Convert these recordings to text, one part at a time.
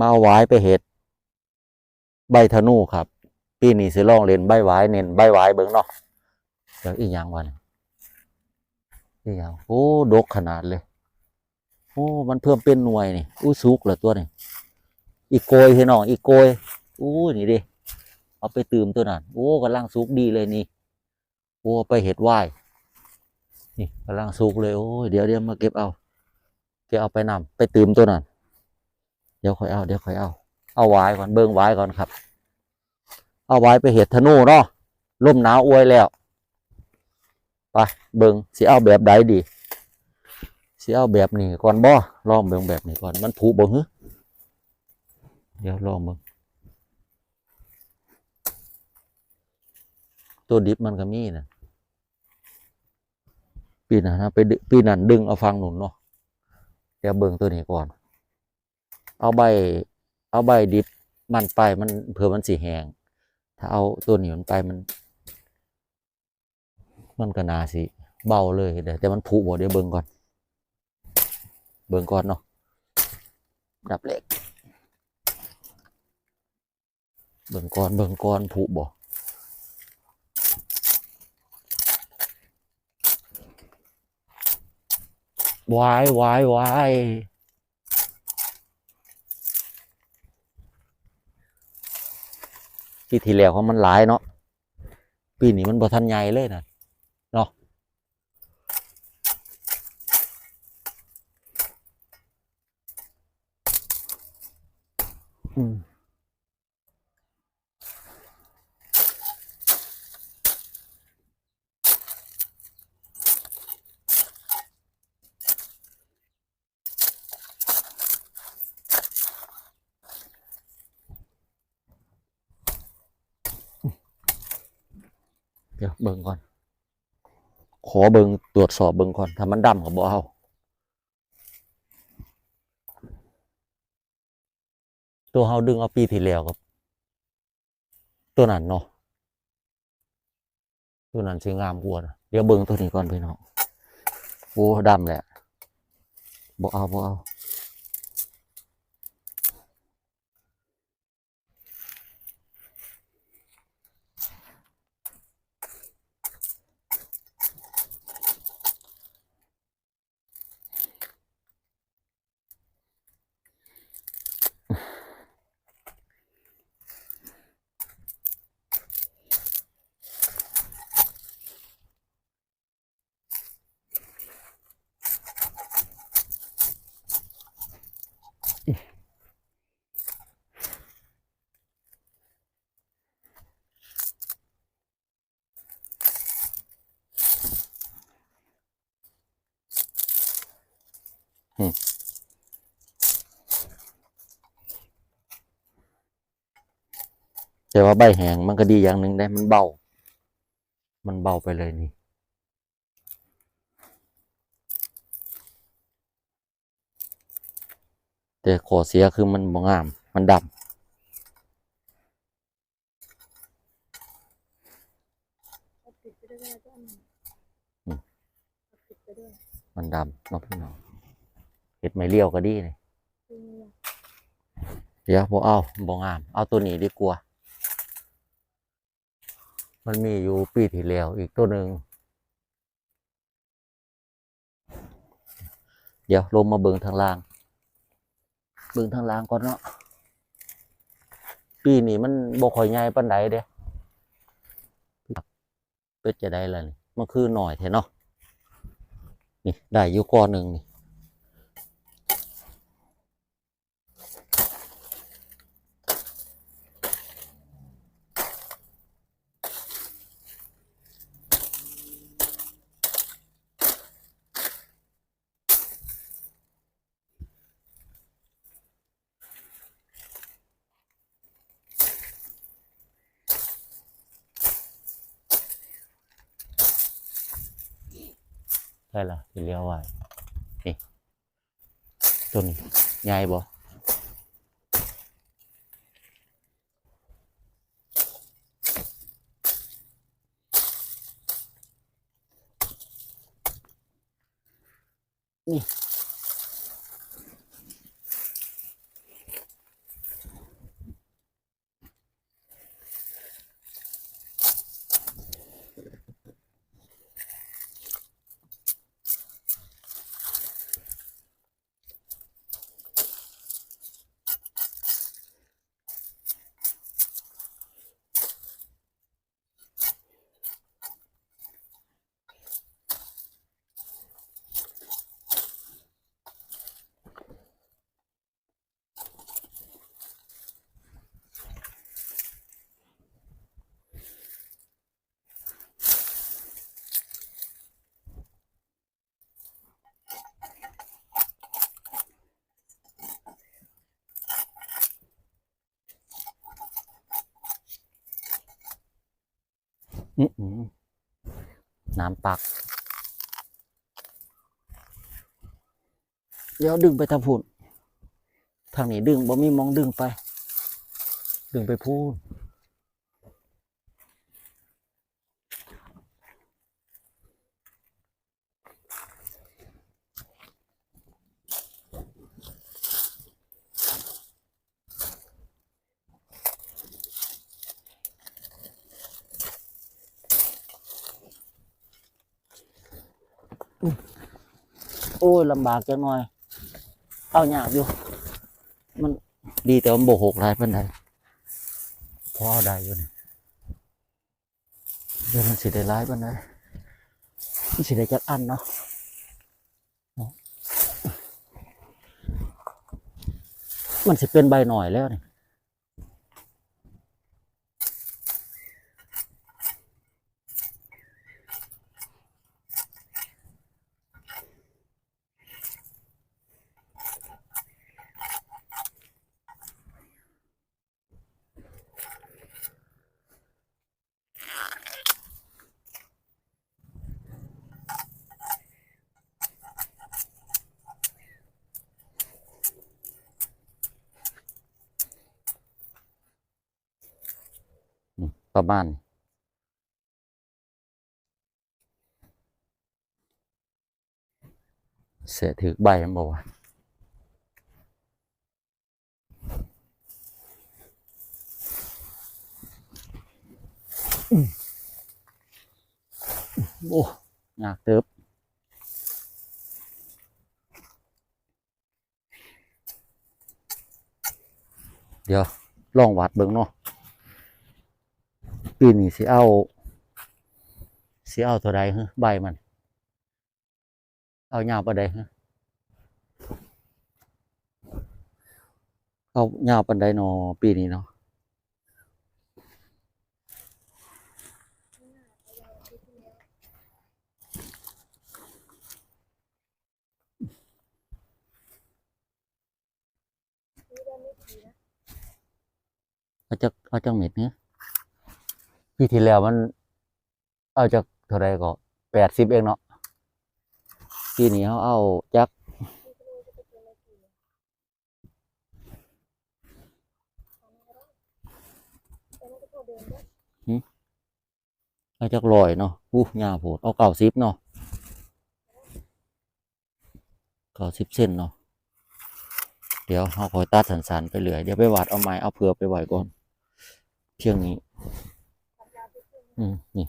มาเอาไว้ไปเห็ดใบธนูครับ ปีนี้สิลองเล่นใบไว้เน้นใบไว้เบิ่งเนาะเดี๋ยวอีกอย่างวันอีกอย่างโอ้ดกขนาดเลยโอ้มันเพิ่มเป็นหน่วยนี่อู้สุกเหรอตัวนี่อีกโกยพี่น้องอีกโกยอู้นี่ดิเอาไปตื่มตัวนั้นโอ้กำลังสุกดีเลยนี่โอ้ไปเห็ดไหวนี่กำลังสุกเลยโอ้ยเดี๋ยวเดี๋ยวมาเก็บเอาเก็บเอาไปนำไปตื่มตัวนั้น เดี๋ยวค่อยเอา เดี๋ยวค่อยเอา เอาไว้ก่อนเบิ่งไว้ก่อนครับ เอาไว้ไปเห็ดธนูเนาะลมหนาวอวยแล้วไปเบิ่งสิเอาแบบใดดีสิเอาแบบนี้ก่อนบ่ลองเบิ่งแบบนี้ก่อนมันผูบ่ฮึเดี๋ยวลองเบิ่งตัวดิบมันก็มีนะปีนั้นนะไปปีนั้นดึงเอาฟังหนุนเนาะเดี๋ยวเบิ่งตัวนี้ก่อน เอาใบ เอาใบดิบมันไปมันเผื่อมันสีแหงถ้าเอาตัวนี้มันไปมัน มันก็นาสิเบาเลยเดี๋ยวแต่มันผุบ่เดี๋ยวเบิ่งก่อน เบิ่งก่อนเนาะดับเล็ก เบิ่งก่อนเบิ่งก่อนผุบ่วายวายวาย ปีที่แล้วเขามันหลายเนาะปีนี้มันบ่ทันใหญ่เลยนะเนาะ อืมเดี๋ยวเบิ่งก่อน ขอเบิ่งตรวจสอบเบิ่งก่อนถ้ามันดำก็บ่เอาตัวเฮาดึงเอาปีที่แล้วครับ ตัวนั้นเนาะตัวนั้นสิงามกว่านะเดี๋ยวเบิ่งตัวนี้ก่อนพี่น้องโอ้ดำแหละบ่เอาบ่เอา แต่ว่าใบแหงมันก็ดีอย่างหนึ่งได้มันเบา มันเบาไปเลยนี่ แต่ข้อเสียคือมันบ่งาม มันดำมันดำเนาะพี่น้องเห็ดไม่เลี้ยวก็ดีเนี่ยเดี๋ยวบ่เอาบ่งาม เอาตัวนี้ดีกว่า มันมีอยู่ปีที่แล้วอีกตัวหนึ่งเดี๋ยวลงมาเบิงทางล่าง เบิงทางล่างก่อนเนาะปีนี้มันบ่ค่อยใหญ่ปานใดเด้เป็ดจะได้ล้วนี่มันคือหน่อยแท้เนาะนี่ได้อยู่ก้อนหนึ่งนี่ ได้ละที่เลี้ยวไว้นี่ตัวนี้ใหญ่บ่นี่ น้ำปัก เดี๋ยวดึงไปทางพูนทางนี้ดึงบ่มีมองดึงไป ดึงไปพูน ลำบากจังหน่อยเอาหยาบอยู่ มันดีแต่มันโบหกหลายปานใดพอเอาได้อยู่นี่เดี๋ยวมันสิได้หลายปานใดมันสิได้จักอันเนาะเนาะมันสิเป็นใบหน่อยแล้วนี่ ประมาณนี้เสียถือใบมันบอกว่าอืมโอ้ยากเติบเดี๋ยวลองวัดเบิ่งเนาะ ปีนี้สิเอาสิเอาเท่าใดฮะใบมัน เอายาปานใดฮะเอายาปานใดนาะปีนี้เนาะนี่ได้ไม่ดีนะเอาจากเอาจากเม็ดเนี้ย ปีที่แล้วมัน เอาจากเท่าใดก็แปดสิบเองเนาะปีนี้เขาเอาจากเออะไรกี่เนี่ยของมันก็ได้แต่มันก็พอเดินได้เอาจากลอยเนาะอู้ยาโพดเอาเก้าสิบเนาะเก้าสิบเส้นเนาะเดี๋ยวเขาคอยตัดสันๆไปเรื่อเดี๋ยวไปวัดเอาไม้เอาเผือไปไหวก่อนเพียงนี้ อืมนี่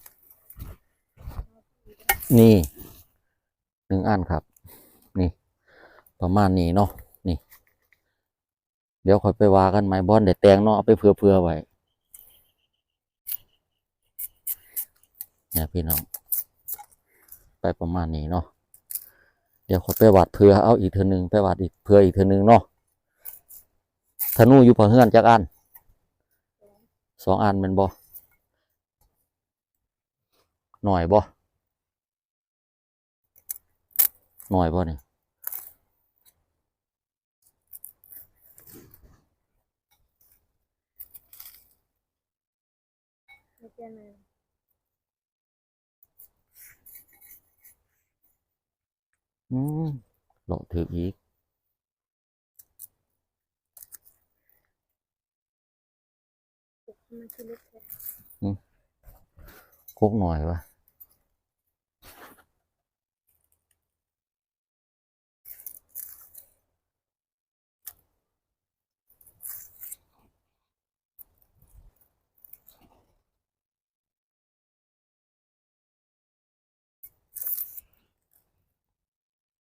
นี่หนึ่งอันครับ นี่ ประมาณนี้เนาะนี่ เดี๋ยวค่อยไปวากันไหมบอลเดี๋ยวแตงเนาะเอาไปเผื่อเผื่อๆไว้เนี่ยพี่น้อง ไปประมาณนี้เนาะเดี๋ยวค่อยไปวัดเผื่อเอาอีกเทอนึงไปวัดอีกเผื่ออีกเทอนึงเนาะธนูอยู่พอเฮือนจักอันสองอันแมันบ่ หน่อยบ่หน่อยบ่นี่ไม่เจอเลยอืมโลถืออีกปุกมันคือลึกแท้โคกหน่อยวะ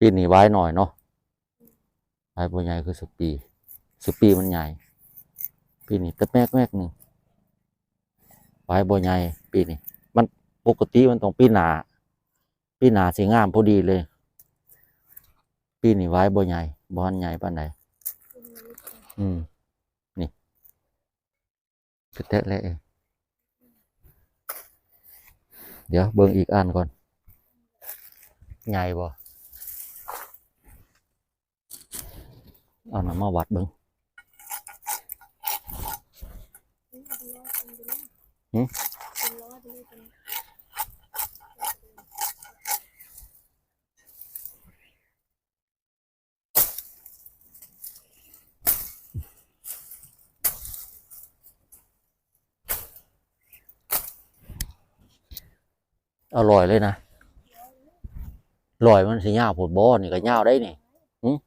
ปีนี้ไว้หน่อยเนาะไว้บัวใหญ่คือสปีสปีมันใหญ่ ปีนี้แต่แมกแมกหนึ่งไว้บัวใหญ่ปีนี้มันปกติมันต้องปีหนาปีหนาสีงามพอดีเลย ปีนี้ไว้บัวใหญ่บอนใหญ่ปานใดคือมันอืมนี่กระเตะเลยเองเดี๋ยวเบิ่งอีกอันก่อน ใหญ่บ่ เอาน้ำมาวัดบิ้งหือร่อยเลยนะลอยมันสิยาวผดบ่อนี่ก็ยาวได้นี่อืม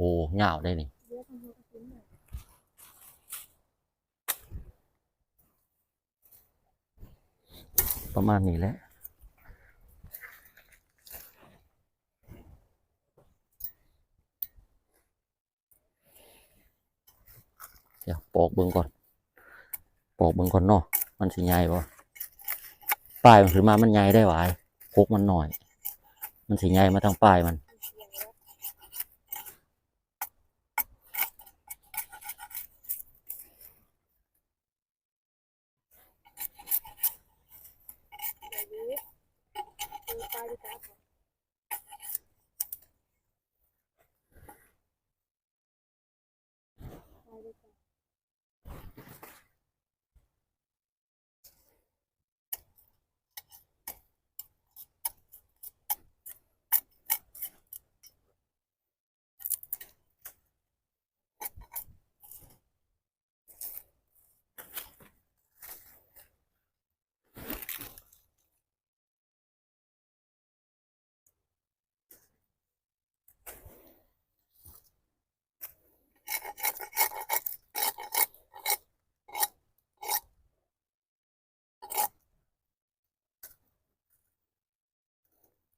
โอ้ยาได้นี่เยอะทั้งหมดก็กินหน่อยประมาณนี้แหละเดี๋ยวปอกเบิ่งก่อน ปอกเบิ่งก่อนเนาะมันสิใหญ่บ่ปลายมันถือมามันใหญ่ได้หวายพกมันหน่อย มันสิใหญ่มาทางปลายมัน เดี๋ยวนี้ดูปลาดีกว่าปลาดีกว่า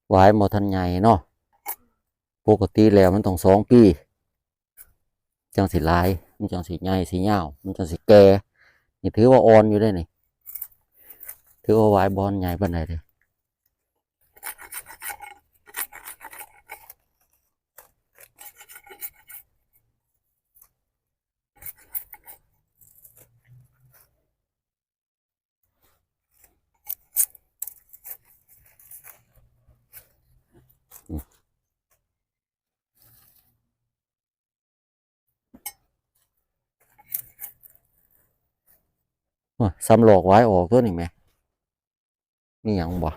ห วายมอทันใหญ่เนาะปกติแล้วมันต้องสองปี จังสีลาย มันจังสีใหญ่สีเงาวมันจังสีแก่นี่ถือว่าอ่อนอยู่ได้นี่ถือว่าหวายบอลใหญ่ปานไหนเด้โอ้ย ซ้ำหลอกไว้ออกตัวนี่ไหมมีอยังบ่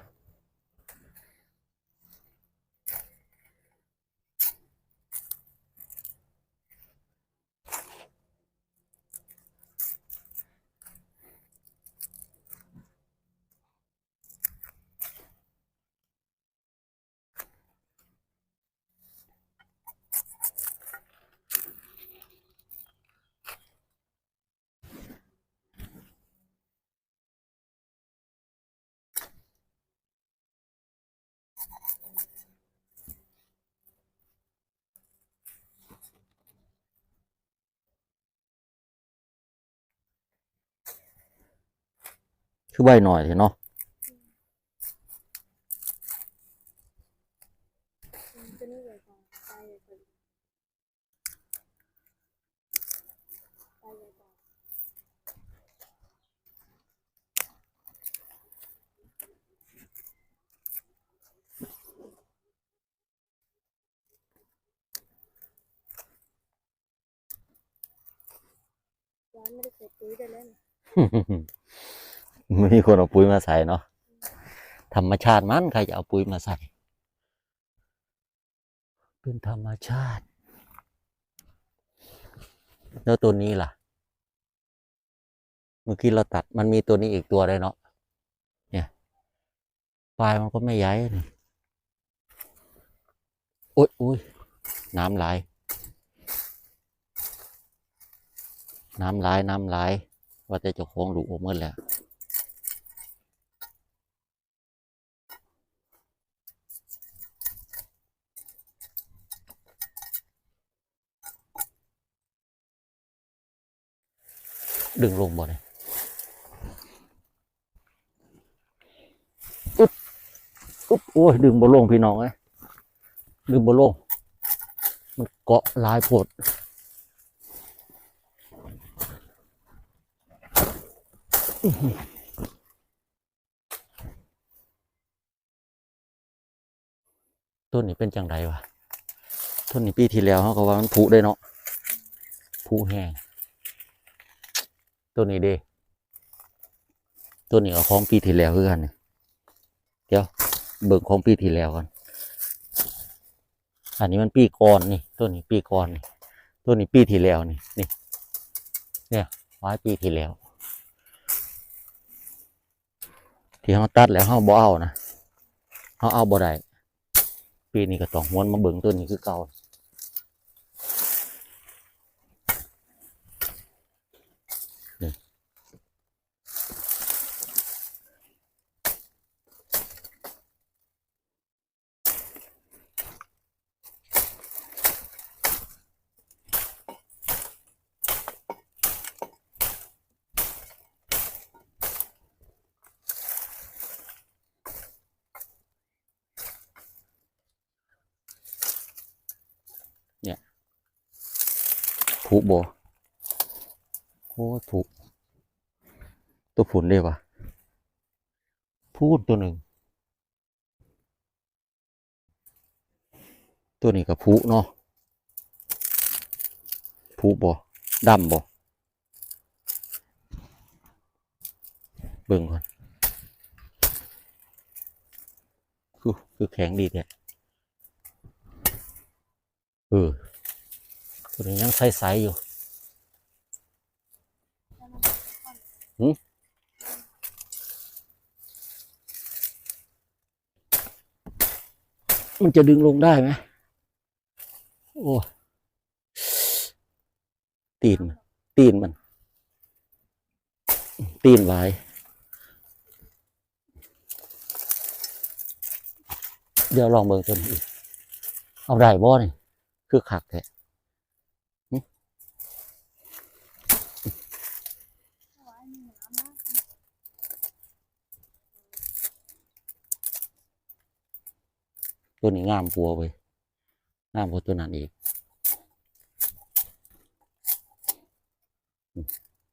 คือใบหน่อยเถอะเนาะ อืมตัวนี้ใหญ่กว่าปลาใหญ่กว่าปลาใหญ่กว่าร้านไม่ได้ใส่ปุ๋ยได้แล้วนะ ไม่มีคนเอาปุ๋ยมาใส่เนาะธรรมชาติมันใครจะเอาปุ๋ยมาใส่ เป็นธรรมชาติ แล้วตัวนี้ล่ะ เมื่อกี้เราตัดมันมีตัวนี้อีกตัวได้วยเนาะเนี่ยปลายมันก็ไม่ย้ายนี่โอ๊ยอุ้ยน้ำไหลน้ำไหลน้ำไหลว่าแต่เจะคงหลูกออกหมดแล้ว ดึงลงบ่เนี่ยอุ๊บอุ๊บโอ้ยดึงบ่ลงพี่น้องเอ้ดึงบ่ลงมันเกาะลายโพดต้นนี้เป็นจังไรวะต้นนี้ปีที่แล้วเขาก็ว่ามันผุได้เนาะผุแห้ง ตัวนี้เด้ตัวนี้ก็ของปีที่แล้วคือกันเดี๋ยวเบิกของปีที่แล้วกันอันนี้มันปีก่อนนี่ ตัวนี้ปีก่อนนี่ตัวนี้ปีที่แล้วนี่นี่ เนี่ยไว้ปีที่แล้ว ที่เขาตัดแล้วเขาบ่เอานะเขาเอาบ่ได้ปีนี้ก็ต้องวนมาเบิ่งต้นนี้คือเก่านี่ผูบ่ โอ้ยผูตัวผุนเลยวะพูดตัวหนึ่ง ตัวนี้ก็ผูเนาะผูบ่ดำบ่เบิ่งก่อนคือคือแข็งดีแท้เออตัวนี้ยังใสๆอยู่ หืมันจะดึงลงได้ไหมโอ้ตีนมันตีนมัน ตีนไว้เดี๋ยวลองเบิ่งตัวนี้อีก เอาได้บ่นี่ คือขักแท้ หวานมีน้ำนะ ตัวนี้งามปัวไปงามกว่าตัวนั้นอีก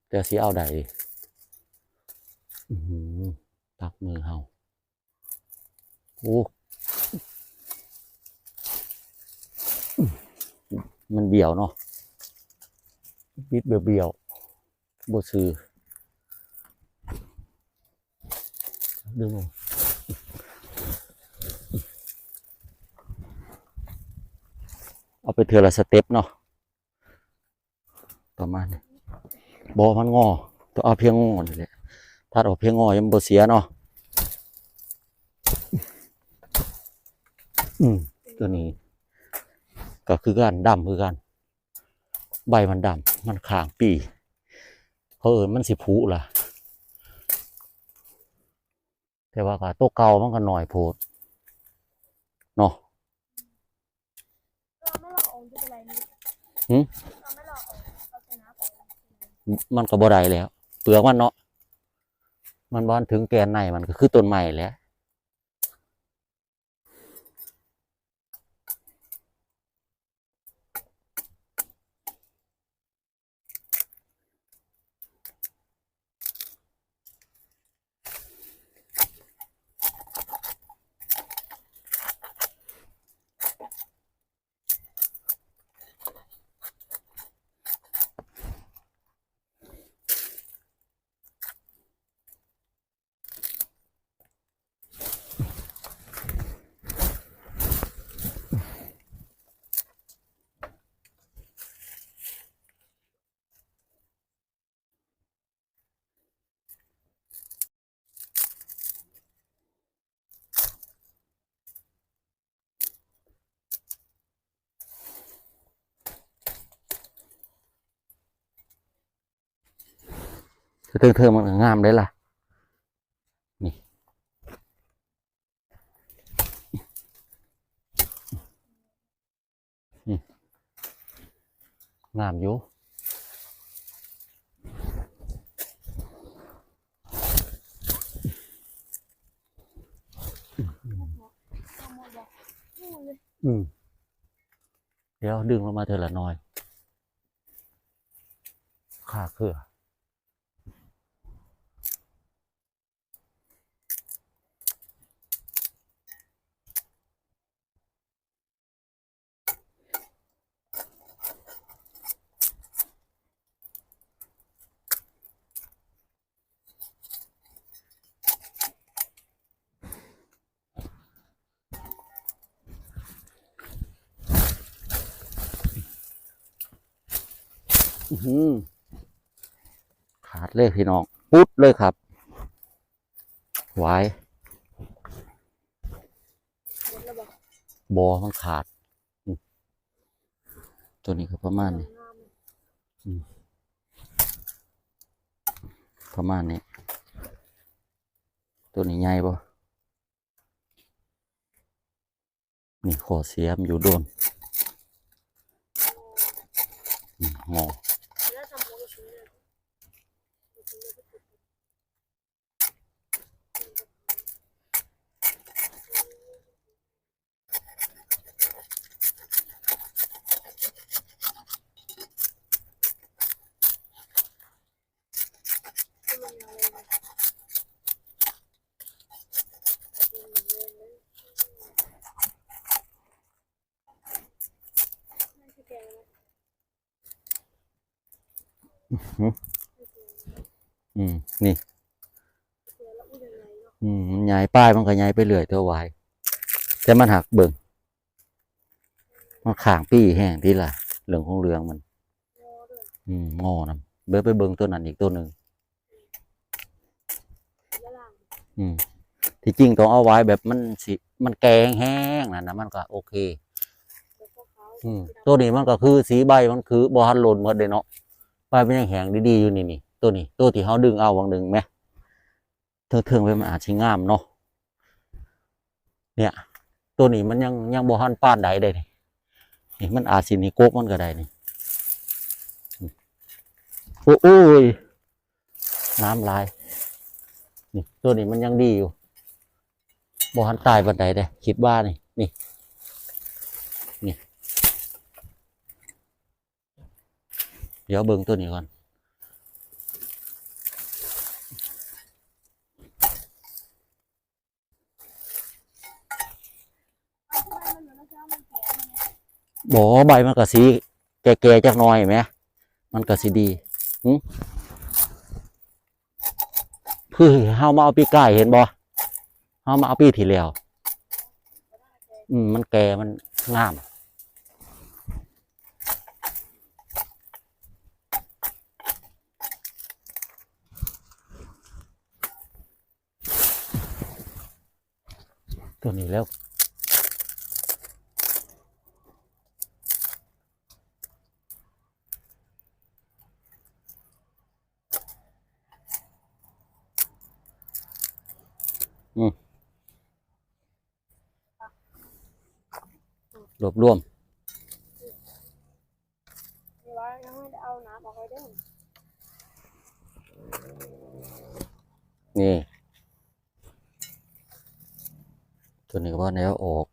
แต่สีเอาได้ดิอื้อหือตักมือเฮาโอ้มันเบี่ยวเนาะบิดเบี่ยวๆบซื้อดึงลง เอาไปเทือละสเต็ปเนาะประมาณนี้บอมันงอต้องเอาเพียงงอนี่แหละถ้าเอาเพียงงอยังบ่เสียเนาะอืมตัวนี้ ก็คือการดำคือกันใบมันดำมันขางปีเขาเอิญมันสิผุล่ะ แต่ว่าก็ตัวเก่ามันก็หน่อยโพดเนาะ เราไม่หลอกออกจะเป็นไรนี่ หื มันก็บ่ได้แล้ว เปลือกมันเนาะมันบอนถึงแกนในมันก็คือต้นใหม่แล้ว เทิงเทิงมันก็งามได้ล่ะนี่อืมงามอยู่ เอาหมดบอกนู่นเลย อืม เดี๋ยวดึงลงมาเธอละหน้อยขาเครือ อื้อหือขาด เลยพี่น้องปุ๊ดเลยครับไว้เห็นแล้วบอกบอมันขาด ตัวนี้ก็ประมาณนี้งามประมาณนี้ ตัวนี้ใหญ่ปะนี่ขอเสียมอยู่โดนอืมงอ แล้วทำโมกชิ้นเลยชิ้นเลยก็ติด อืมนี่ อืมมันย้ายป้ายมันก็ย้ายไปเรื่อยตัวไว้แต่มันหักเบิ่งมันข่างปี้แห้งที่ละเหลืองของเหลืองมัน อืมงอนะเบิ่งไปเบิ่งตัวนั้นอีกตัวหนึ่งอืมที่จริงต้องเอาไว้แบบมันสิมันแกงแห้งนะนะมันก็โอเค อืมตัวนี้มันก็คือสีใบมันคือบอฮันหล่นหมดเลยเนาะ ใบมันยังแหงดีๆอยู่นี่นี่ตัวนี้ตัวที่เขาดึงเอาวังหนึ่งไหมเธอเทิงไปมันอาจสิงามเนาะเนี่ยตัวนี้มันยังยังบอฮันป้านใดได้นี่นี่มันอาจสินี่โกกมันก็ได้นี่โอ้โอ้ยน้ำลายนี่ตัวนี้มันยังดีอยู่บอฮันตายบันไดเด้คิดว่านี่นี่ ดี๋ยวเบิ่งตัวนี้ก่อน บอใบมันก็สีแก่ๆจักหน่อยไหม มันก็สีดีหึคือเฮามาเอาปีกไก่เห็นบ่เฮามาเอาปีที่แล้ว อืม มันแก่มันงาม ตัวนี้แล้วรวบรวม นี่ว่ายังไม่ได้เอาน้ำออกไปเด้อ นี่ ตั วนี้ก็ว่าแนวออก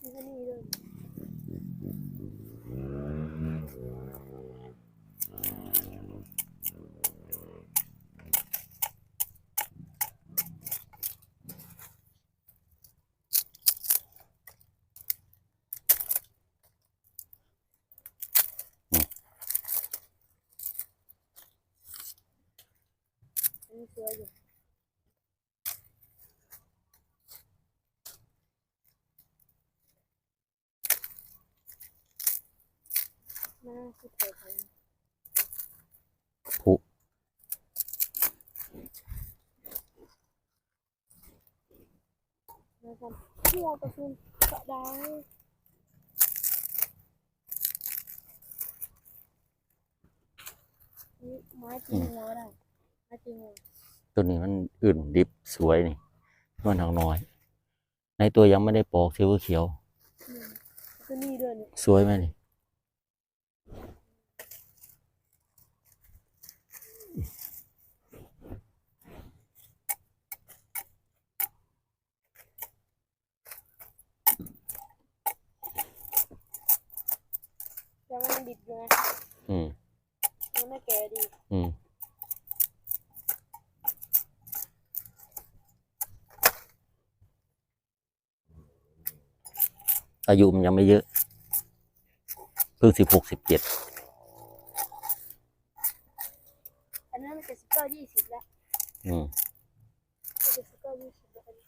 นี่ก็นี่เลย อันนี้สวยอยู่น่า คือเถอะค่ะผุนะครับที่เราประชุมก็ได้นี่ไม้จริงหัวได้ไม้จริงหัวตัวนี้มันอื่นดิบสวยนี่มันทางน้อย ในตัวยังไม่ได้ปอกสีเขียวอืมแล้วก็นี่ด้วยนี่ๆสวยไหมนี่ ดิบอยู่ไงอืมยังไม่แก่ดีอืมอายุมันยังไม่เยอะ เพิ่งสิบหกสิบเจ็ด อันนั้นมันเจ็ดสิบเก้ายี่สิบแล้ว อืม เจ็ดสิบเก้ายี่สิบแล้วอันนี้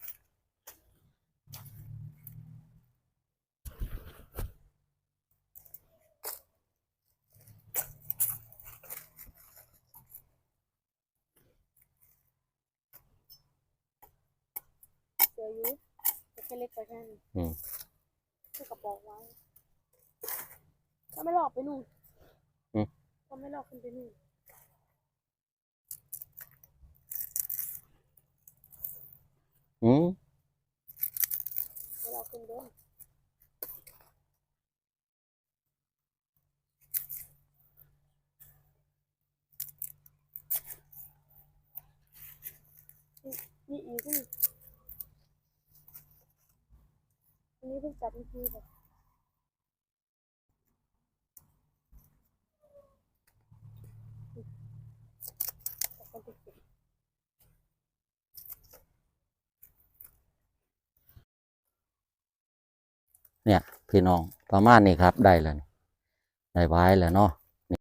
ออยู่แต่แค่เล็กไปแค่นี้ อืมคือกระบอกไว้ถ้าไม่หลอกไปนู่นอืม ถ้าไม่หลอกขึ้นไปนู่นอืมไม่หลอกขึ้นเดินนี่อีกนี่อันนี้เพิ่งจับเมื่อกี้แบบ แต่คนติดติด เนี่ย พี่น้องประมาณนี้ครับได้แล้วได้ไว้แล้วเนาะ